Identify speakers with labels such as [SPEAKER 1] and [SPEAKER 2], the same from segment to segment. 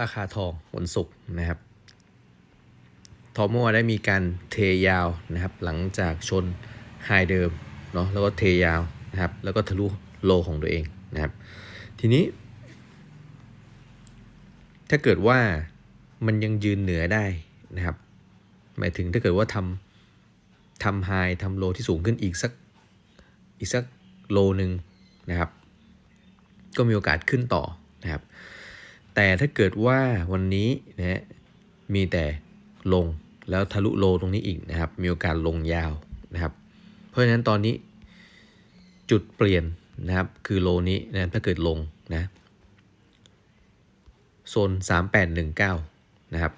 [SPEAKER 1] ราคาทองวันศุกร์นะครับ ทอมัวได้มีการเทยาวนะครับ หลังจากชนไฮเดิมเนาะแล้วก็เทยาวนะครับ แล้วก็ทะลุโลของตัวเองนะครับ ทีนี้ ถ้าเกิดว่ามันยังยืนเหนือได้นะครับ หมายถึงถ้าเกิดว่าทำทำไฮทำโลที่สูงขึ้นอีกสักอีกสักโลหนึ่งนะครับ ก็มีโอกาสขึ้นต่อนะครับ แต่ถ้าเกิดว่าวันนี้นะมีแต่ลงแล้วทะลุโลตรงนี้อีกนะครับ มีโอกาสลงยาวนะครับ เพราะฉะนั้นตอนนี้จุดเปลี่ยนนะครับ คือโลนี้นะถ้าเกิดลงนะโซน 3819 นะครับ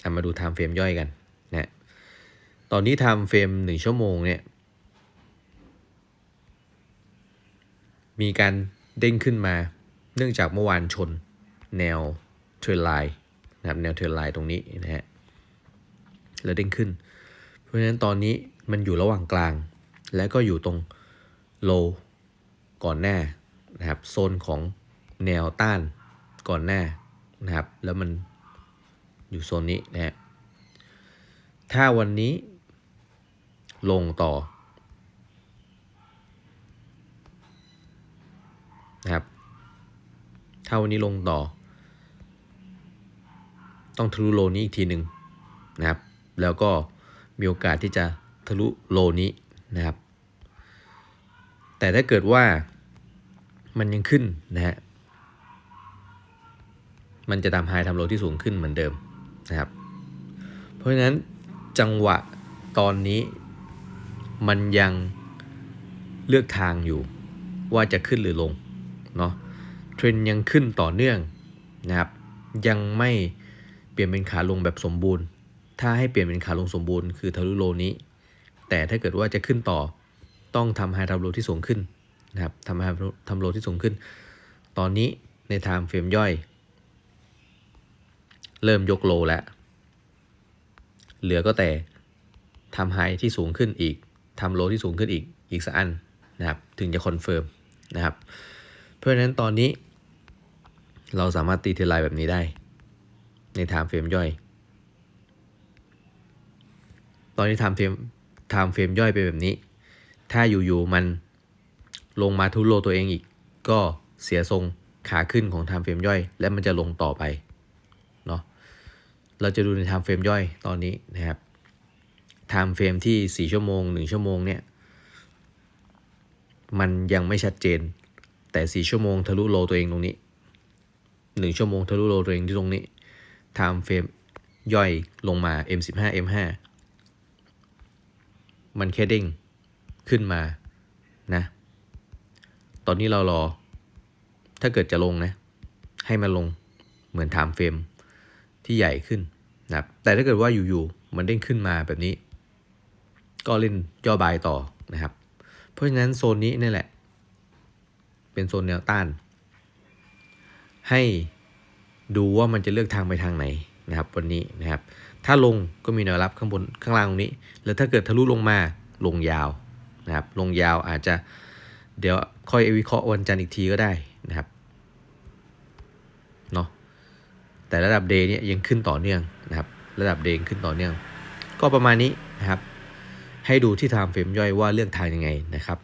[SPEAKER 1] เอามาดูไทม์เฟรมย่อยกันนะตอนนี้ไทม์เฟรม1ชั่วโมงเนี่ยมีการเด้งขึ้นมา เนื่องจากเมื่อวานชน แนวเทรนไลน์นะครับแนวเทรนไลน์ตรงนี้นะฮะแล้วเด้งขึ้น เพราะฉะนั้นตอนนี้มันอยู่ระหว่างกลาง และก็อยู่ตรงโลก่อนหน้านะครับโซนของแนวต้านก่อนหน้านะครับ แล้วมันอยู่โซนนี้นะฮะถ้าวันนี้ลงต่อนะครับถ้าวันนี้ลงต่อ ต้องทะลุโลนี้อีกทีหนึ่งนะครับ แล้วก็มีโอกาสที่จะทะลุโลนี้นะครับ แต่ถ้าเกิดว่ามันยังขึ้นนะฮะ มันจะตามไฮทำโลที่สูงขึ้นเหมือนเดิมนะครับ เพราะฉะนั้นจังหวะตอนนี้มันยังเลือกทางอยู่ว่าจะขึ้นหรือลงเนาะเทรนยังขึ้นต่อเนื่องนะครับ ยังไม่ ปลี่ยนเป็นขาลงแบบสมบูรณ์ ถ้าให้เปลี่ยนเป็นขาลงสมบูรณ์คือทะลุโลนี้ แต่ถ้าเกิดว่าจะขึ้นต่อต้องทำไฮทำโลที่สูงขึ้นนะครับทำไฮทำโลที่สูงขึ้น ตอนนี้ในไทม์เฟรมย่อย เริ่มยกโลแล้ว เหลือก็แต่ทำไฮที่สูงขึ้นอีกทำโลที่สูงขึ้นอีกอีกสักอันนะครับถึงจะคอนเฟิร์มนะครับเพราะฉะนั้นตอนนี้เราสามารถตีเทรไลน์แบบนี้ได้ ในไทม์เฟรมย่อย ตอนนี้ไทม์เฟรมไทม์เฟรมย่อยไปแบบนี้ ถ้าอยู่ๆมันลงมาทุโลตัวเองอีก ก็เสียทรงขาขึ้นของไทม์เฟรมย่อย และมันจะลงต่อไปเนาะเราจะดูในไทม์เฟรมย่อยตอนนี้นะครับไทม์เฟรมที่ 4 ชั่วโมง 1 ชั่วโมงเนี่ยมันยังไม่ชัดเจน แต่ 4 ชั่วโมงทะลุโลตัวเองตรงนี้ 1 ชั่วโมงทะลุโลตัวเองที่ตรงนี้ time frame ย่อยลงมา M15 M5 มันแค่เด้งขึ้นมานะ ตอนนี้เรารอ ถ้าเกิดจะลงนะ ให้มันลงเหมือน time frame ที่ใหญ่ขึ้นนะแต่ถ้าเกิดว่าอยู่ๆมันเด้งขึ้นมาแบบนี้ ก็เล่นย่อบายต่อนะครับ เพราะฉะนั้นโซนนี้นี่แหละ เป็นโซนแนวต้าน ให้ ดูว่ามันจะเลือกทางไปทางไหนนะครับ วันนี้นะครับ ถ้าลงก็มีแนวรับข้างบนข้างล่างตรงนี้ แล้วถ้าเกิดทะลุลงมาลงยาวนะครับ ลงยาวอาจจะเดี๋ยวค่อยวิเคราะห์วันจันทร์อีกทีก็ได้นะครับเนาะแต่ระดับเดย์เนี่ยยังขึ้นต่อเนื่องนะครับ ระดับเดย์ขึ้นต่อเนื่อง ก็ประมาณนี้นะครับ ให้ดูที่ไทม์เฟรมย่อยว่าเลือกทางยังไงนะครับ